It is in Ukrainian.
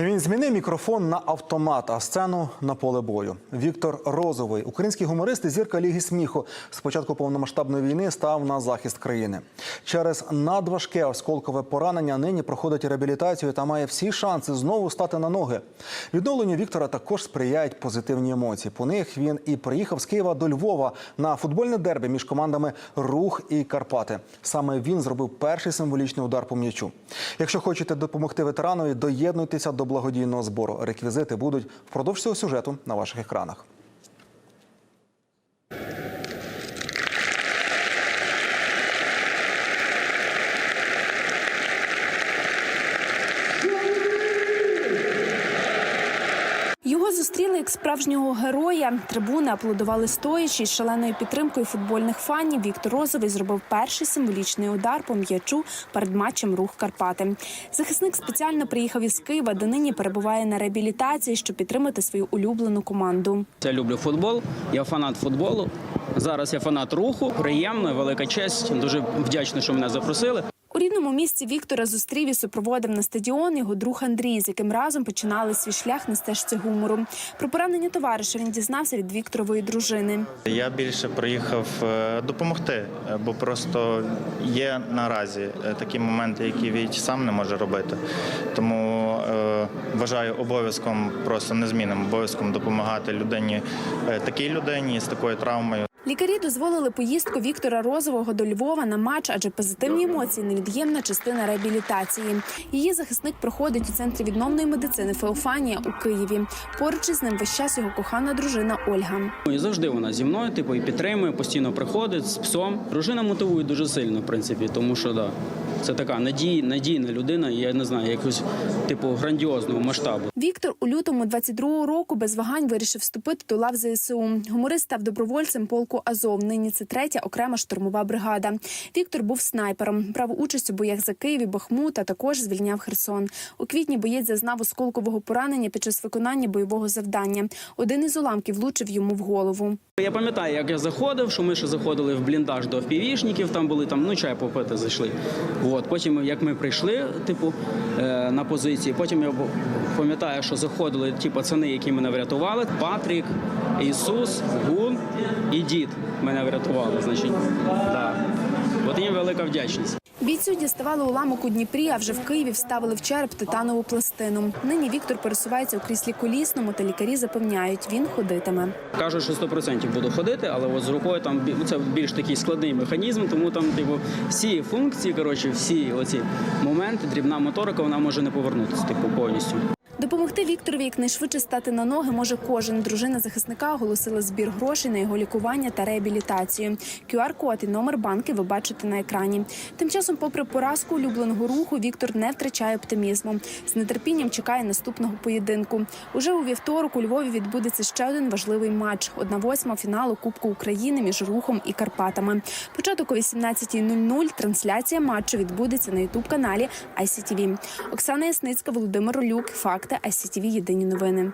Він змінив мікрофон на автомат, а сцену на поле бою. Віктор Розовий, український гуморист і зірка Ліги сміху, з початку повномасштабної війни став на захист країни. Через надважке осколкове поранення нині проходить реабілітацію та має всі шанси знову стати на ноги. Відновленню Віктора також сприяють позитивні емоції. По них він і приїхав з Києва до Львова на футбольне дербі між командами Рух і Карпати. Саме він зробив перший символічний удар по м'ячу. Якщо хочете допомогти ветеранові, доєднуйтеся до благодійного збору. Реквізити будуть впродовж цього сюжету на ваших екранах. Зустріли як справжнього героя. Трибуни аплодували стоячи з шаленою підтримкою футбольних фанів. Віктор Розовий зробив перший символічний удар по м'ячу перед матчем Рух Карпати. Захисник спеціально приїхав із Києва, де нині перебуває на реабілітації, щоб підтримати свою улюблену команду. Я люблю футбол, я фанат футболу. Зараз я фанат руху. Приємно, велика честь. Дуже вдячний, що мене запросили. Рідному місті Віктора зустрів і супроводив на стадіон його друг Андрій, з яким разом починали свій шлях на стежці гумору. Про поранення товариша він дізнався від Вікторової дружини. Я більше приїхав е, допомогти, е, бо просто є наразі е, такі моменти, які Віть сам не може робити. Тому е, вважаю обов'язком, просто незмінним обов'язком допомагати людині, такій людині з такою травмою. Лікарі дозволили поїздку Віктора Розового до Львова на матч, адже позитивні емоції невід'ємна частина реабілітації. Її захисник проходить у центрі відновної медицини Феофанія у Києві. Поруч із ним весь час його кохана дружина Ольга. І завжди вона зі мною, типу, і підтримує, постійно приходить з псом. Дружина мотивує дуже сильно, в принципі, тому що да, це така надій, надійна людина, я не знаю, якось типу грандіозного масштабу. Віктор у лютому 22-го року без вагань вирішив вступити до лав ЗСУ. Гуморист став добровольцем полку Азов. Нині це третя окрема штурмова бригада. Віктор був снайпером, брав участь у боях за Київ і Бахмут, а також звільняв Херсон. У квітні боєць зазнав осколкового поранення під час виконання бойового завдання. Один із уламків влучив йому в голову. Я пам'ятаю, як я заходив, що ми ще заходили в бліндаж до впівішників, там були там, ну чай попити зайшли. От потім, як ми прийшли, типу, е, на позиції, потім я пам'ятаю, що заходили ті пацани, які мене врятували. Патрік, Ісус, Гун і дід мене врятували. Значить, да. От їм велика вдячність. Бійцю діставали уламок у Дніпрі, а вже в Києві вставили в череп титанову пластину. Нині Віктор пересувається у кріслі колісному, та лікарі запевняють, він ходитиме. Кажуть, що 100% буду ходити, але от з рукою там це більш такий складний механізм, тому там типу всі функції, коротше, всі оці моменти, дрібна моторика, вона може не повернутися, типу, повністю. Допомогти Вікторові якнайшвидше стати на ноги може кожен. Дружина захисника оголосила збір грошей на його лікування та реабілітацію. QR-код і номер банки ви бачите на екрані. Тим часом, попри поразку улюбленого руху, Віктор не втрачає оптимізму. З нетерпінням чекає наступного поєдинку. Уже у вівторок у Львові відбудеться ще один важливий матч: одна восьма фіналу Кубку України між рухом і Карпатами. Початок о 18.00. Трансляція матчу відбудеться на ютуб каналі ICTV. Оксана Ясницька, Володимир Олюк. Факти ICTV. Єдині новини.